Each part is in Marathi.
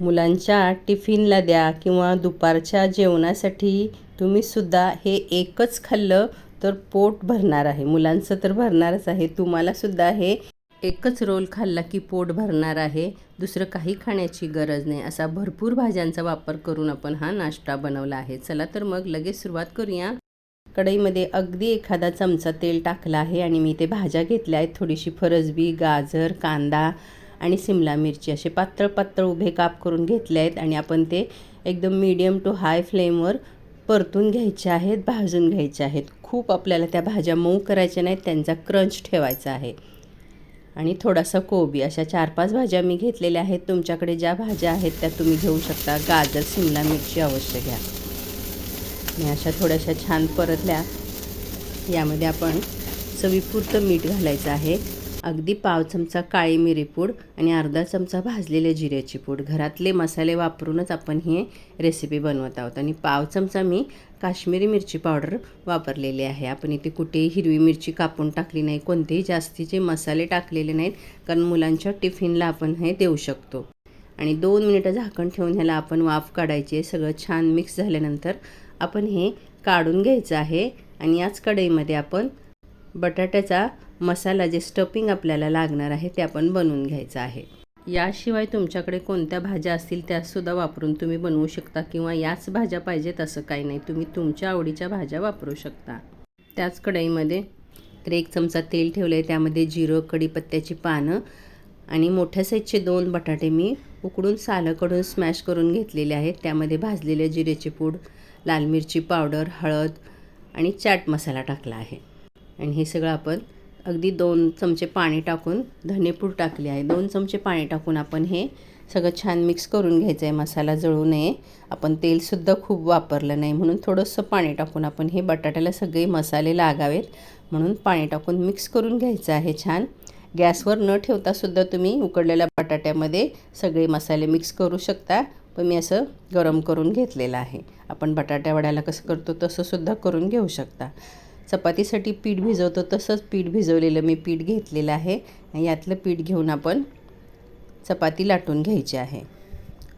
मुलांच्या टिफिनला द्या किंवा दुपारच्या जेवणासाठी तुम्हीसुद्धा हे एकच खाल्लं तर पोट भरणार आहे. मुलांचं तर भरणारच आहे. तुम्हालासुद्धा हे एकच रोल खाल्ला की पोट भरणार आहे. दुसरं काही खाण्याची गरज नाही. असा भरपूर भाज्यांचा वापर करून आपण हा नाश्ता बनवला आहे. चला तर मग लगेच सुरुवात करूया. कढईमध्ये अगदी एखादा चमचा तेल टाकला आहे आणि मी ते भाज्या घेतल्या आहेत. थोडीशी फरसबी गाजर कांदा आणि सिमला मिरची असे पातळ पातळ उभे काप करून घेतले आहेत आणि आपण ते एकदम मीडियम टू हाय फ्लेमवर परतून घ्यायचे आहेत भाजून घ्यायचे आहेत. खूप आपल्याला त्या भाज्या मऊ करायच्या नाहीत त्यांचा क्रंच ठेवायचा आहे. आणि थोडासा कोबी अशा चार पाच भाज्या मी घेतलेल्या आहेत. तुमच्याकडे ज्या भाज्या आहेत त्या तुम्ही घेऊ शकता. गाजर सिमला मिरची अवश्य घ्या. आणि अशा थोड्याशा छान परतल्या. यामध्ये आपण चवीपुरतं मीठ घालायचं आहे. अगदी पाव चमचा काळी मिरी पूड आणि अर्धा चमचा भाजलेल्या जिऱ्याची पूड. घरातले मसाले वापरूनच आपण ही रेसिपी बनवत आहोत. आणि पाव चमचा मी काश्मीरी मिरची पावडर वापरलेली आहे. आपण इथे कुठेही हिरवी मिरची कापून टाकली नाही कोणतेही जास्तीचे मसाले टाकलेले नाहीत कारण मुलांच्या टिफिनला आपण हे देऊ शकतो. आणि दोन मिनिटं झाकण ठेवून ह्याला आपण वाफ काढायची आहे. सगळं छान मिक्स झाल्यानंतर आपण हे काढून घ्यायचं आहे. आणि याच कढईमध्ये आपण बटाट्याचा मसाला जे स्टफिंग आपल्याला लागणार आहे ते आपण बनवून घ्यायचं आहे. याशिवाय तुमच्याकडे कोणत्या भाज्या असतील त्यासुद्धा वापरून तुम्ही बनवू शकता किंवा याच भाज्या पाहिजेत असं काही नाही तुम्ही तुमच्या आवडीच्या भाज्या वापरू शकता. त्याच कढईमध्ये तर एक चमचा तेल ठेवलं आहे त्यामध्ये जिरं कढीपत्त्याची पानं आणि मोठ्या साईजचे दोन बटाटे मी उकडून सालं काढून स्मॅश करून घेतलेले आहेत. त्यामध्ये भाजलेल्या जिरेची पूड लाल मिरची पावडर हळद आणि चाट मसाला टाकला आहे. आणि हे सगळं आपण अगदी दोन चमचे पाणी टाकून धनेपूड टाकली आहे. दोन चमचे पाणी टाकून आपण हे सगळं छान मिक्स करून घ्यायचं आहे मसाला जळू नये. आपण तेलसुद्धा खूप वापरलं नाही म्हणून थोडंसं पाणी टाकून आपण हे बटाट्याला सगळे मसाले लागावेत म्हणून पाणी टाकून मिक्स करून घ्यायचं आहे छान. गॅसवर न ठेवतासुद्धा तुम्ही उकडलेल्या बटाट्यामध्ये सगळे मसाले मिक्स करू शकता. पण मी असं गरम करून घेतलेलं आहे. आपण बटाट्या वड्याला कसं करतो तसंसुद्धा करून घेऊ शकता. चपातीसाठी पीठ भिजवतो तसंच पीठ भिजवलेलं मी पीठ घेतलेलं आहे. यातलं पीठ घेऊन आपण चपाती लाटून घ्यायची आहे.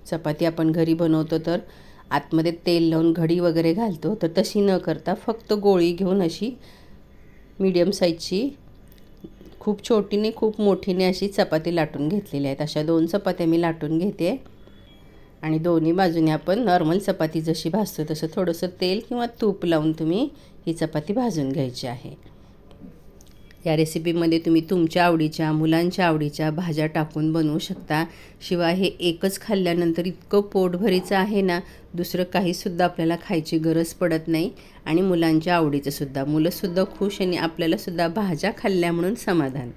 चपाती आपण घरी बनवतो तर आतमध्ये तेल लावून घडी वगैरे घालतो तर तशी न करता फक्त गोळी घेऊन अशी मीडियम साईजची खूप छोटीने खूप मोठीने अशी चपाती लाटून घेतलेली आहेत. अशा दोन चपात्या मी लाटून घेते. आणि दोन्ही बाजूने आपण नॉर्मल चपाती जशी भासतो तसं थोडंसं तेल किंवा तूप लावून तुम्ही ही चपाती भाजून घ्यायची आहे. या रेसिपीमध्ये तुम्ही तुमच्या आवडीच्या मुलांच्या आवडीच्या भाज्या टाकून बनवू शकता. शिवाय हे एकच खाल्ल्यानंतर इतकं पोटभरीचं आहे ना दुसरं काहीसुद्धा आपल्याला खायची गरज पडत नाही. आणि मुलांच्या आवडीचंसुद्धा मुलंसुद्धा खुश आणि आपल्यालासुद्धा भाज्या खाल्ल्या म्हणून समाधान.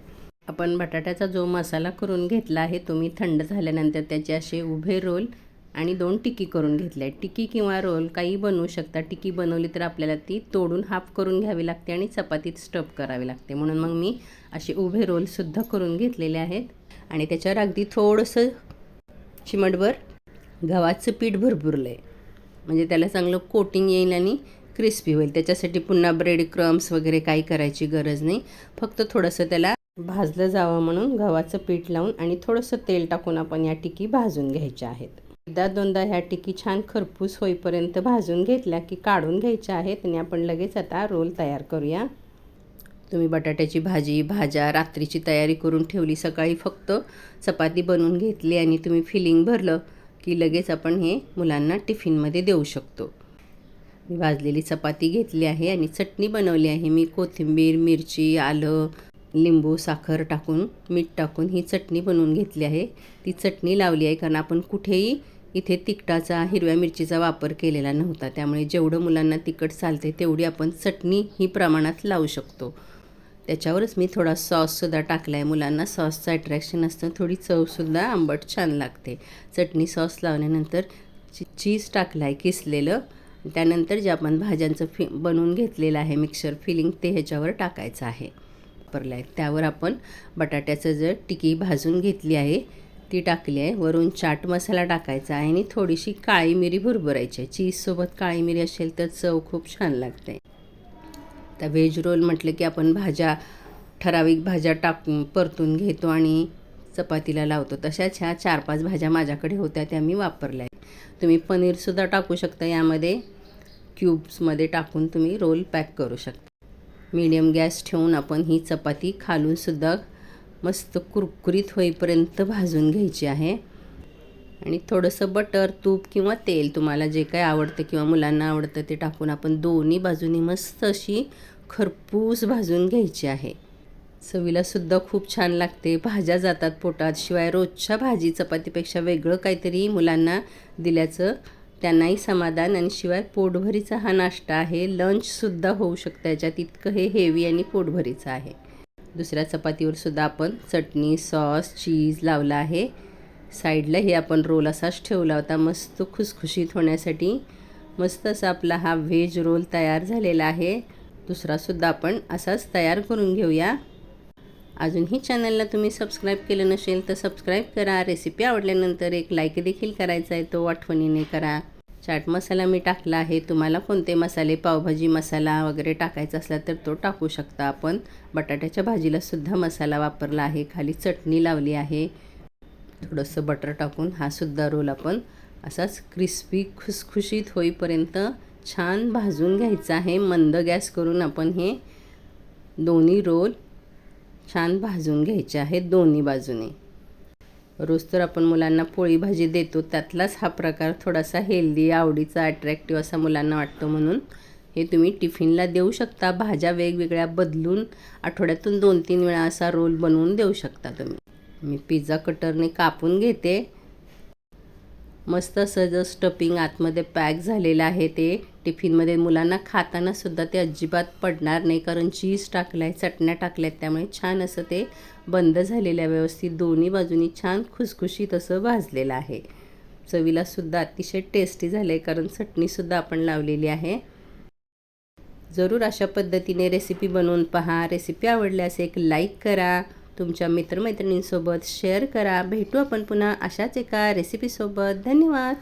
आपण बटाट्याचा जो मसाला करून घेतला आहे तुम्ही थंड झाल्यानंतर त्याचे असे उभे रोल आणि दोन टिकी करून घेतल्या. आहेत टिकी किंवा रोल काही बनवू शकता. टिकी बनवली तर आपल्याला ती तोडून हाफ करून घ्यावी लागते आणि चपातीत स्टफ करावी लागते. म्हणून मग मी असे उभे रोलसुद्धा करून घेतलेले आहेत. आणि त्याच्यावर अगदी थोडंसं चिमटभर गव्हाचं पीठ भरपूरलं आहे म्हणजे त्याला चांगलं कोटिंग येईल आणि क्रिस्पी होईल. त्याच्यासाठी पुन्हा ब्रेड क्रम्स वगैरे काही करायची गरज नाही. फक्त थोडंसं त्याला भाजलं जावं म्हणून गव्हाचं पीठ लावून आणि थोडंसं तेल टाकून आपण या टिकी भाजून घ्यायच्या आहेत. एकदा दोनदा ह्या टिकी छान खरपूस होईपर्यंत भाजून घेतल्या की काढून घ्यायच्या आहेत आणि आपण लगेच आता रोल तयार करूया. तुम्ही बटाट्याची भाजी भाज्या रात्रीची तयारी करून ठेवली सकाळी फक्त चपाती बनवून घेतली आणि तुम्ही फिलिंग भरलं की लगेच आपण हे मुलांना टिफिनमध्ये देऊ शकतो. मी भाजलेली चपाती घेतली आहे आणि चटणी बनवली आहे. मी कोथिंबीर मिरची आलं लिंबू साखर टाकून मीठ टाकून ही चटणी बनवून घेतली आहे. ती चटणी लावली आहे कारण आपण कुठेही इथे तिखटाचा हिरव्या मिरचीचा वापर केलेला नव्हता. त्यामुळे जेवढं मुलांना तिखट चालते तेवढी आपण चटणी ही प्रमाणात लावू शकतो. त्याच्यावरच मी थोडा सॉससुद्धा टाकला आहे मुलांना सॉसचं अट्रॅक्शन असतं थोडी चवसुद्धा आंबट छान लागते. चटणी सॉस लावल्यानंतर ची चीज टाकलं आहे किसलेलं. त्यानंतर जे आपण भाज्यांचं फि बनवून घेतलेलं आहे मिक्सर फिलिंग ते ह्याच्यावर टाकायचं आहे. वापरलं आहे त्यावर आपण बटाट्याचं जर टिकी भाजून घेतली आहे ती टाकली आहे. वरून चाट मसाला टाकायचा आहे आणि थोडीशी काळी मिरी भुरभुरायची आहे. चीजसोबत काळी मिरी असेल तर चव खूप छान लागते. तर व्हेज रोल म्हटलं की आपण भाज्या ठराविक भाज्या टाकून परतून घेतो आणि चपातीला लावतो. तशाच ह्या चार पाच भाज्या माझ्याकडे होत्या त्या मी वापरल्या आहेत. तुम्ही पनीरसुद्धा टाकू शकता. यामध्ये क्यूब्समध्ये टाकून तुम्ही रोल पॅक करू शकता. मीडियम गॅस ठेवून आपण ही चपाती खालूनसुद्धा मस्त कुरकुरीत होईपर्यंत भाजून घ्यायची आहे. आणि थोडंसं बटर तूप किंवा तेल तुम्हाला जे काय आवडतं किंवा मुलांना आवडतं ते टाकून आपण दोन्ही बाजूनी मस्त अशी खरपूस भाजून घ्यायची आहे. चवीलासुद्धा खूप छान लागते. भाज्या जातात पोटात. शिवाय रोजच्या भाजी चपातीपेक्षा वेगळं काहीतरी मुलांना दिल्याचं त्यांनाही समाधान. आणि शिवाय पोटभरीचा हा नाश्ता आहे. लंचसुद्धा होऊ शकतं. याच्यात इतकं हे हेवी आणि पोटभरीचं आहे. दुसऱ्या चपातीवर सुद्धा आपण चटणी सॉस चीज लावला आहे. साईडला हे आपण रोल असाच ठेवला होता. मस्त खुसखुशीत होण्यासाठी मस्त असा आपला हा व्हेज रोल तयार झालेला आहे. दुसरासुद्धा आपण असाच तयार करून घेऊया. अजूनही चॅनलला तुम्ही सबस्क्राईब केलं नसेल तर सबस्क्राईब करा. रेसिपी आवडल्यानंतर एक लाईक देखील करायचा आहे. तो आठवणीने करा. चाट मसाला मी टाकला आहे. तुम्हाला कोणते मसाले पावभाजी मसाला वगैरे टाकायचा असला तर तो टाकू शकता आपण. बटाट्याच्या भाजीलासुद्धा मसाला वापरला आहे. खाली चटणी लावली आहे. थोडंसं बटर टाकून हा सुद्धा रोल आपण असाच क्रिस्पी खुसखुशीत होईपर्यंत छान भाजून घ्यायचा आहे. मंद गॅस करून आपण हे दोन्ही रोल छान भाजून घ्यायचे आहेत दोन्ही बाजूने. रोज तर आपण मुलांना पोळी भाजी देतो. त्यातलाच हा प्रकार थोडासा हेल्दी आवडीचा अट्रॅक्टिव्ह असा मुलांना वाटतो म्हणून. हे तुम्ही टिफिनला देऊ शकता. भाज्या वेगवेगळ्या बदलून आठवड्यातून दोन तीन वेळा असा रोल बनवून देऊ शकता तुम्ही. मी पिझ्झा कटरने कापून घेते. मस्त असं जर स्टफिंग आतमध्ये पॅक झालेलं आहे ते. टिफिनमध्ये मुलांना खातानासुद्धा ते अजिबात पडणार नाही कारण चीज टाकलं आहे चटण्या टाकल्या आहेत त्यामुळे छान असं ते बंद झालेल्या व्यवस्थित दोन्ही बाजूनी छान खुसखुशीत असं भाजलेलं आहे. चवीलासुद्धा अतिशय टेस्टी झालं आहे कारण चटणीसुद्धा आपण लावलेली आहे. जरूर अशा पद्धतीने रेसिपी बनवून पहा. रेसिपी आवडल्यास एक लाईक करा. तुमच्या मित्रमैत्रिणींसोबत शेअर करा. भेटू आपण पुन्हा अशाच एका रेसिपीसोबत धन्यवाद!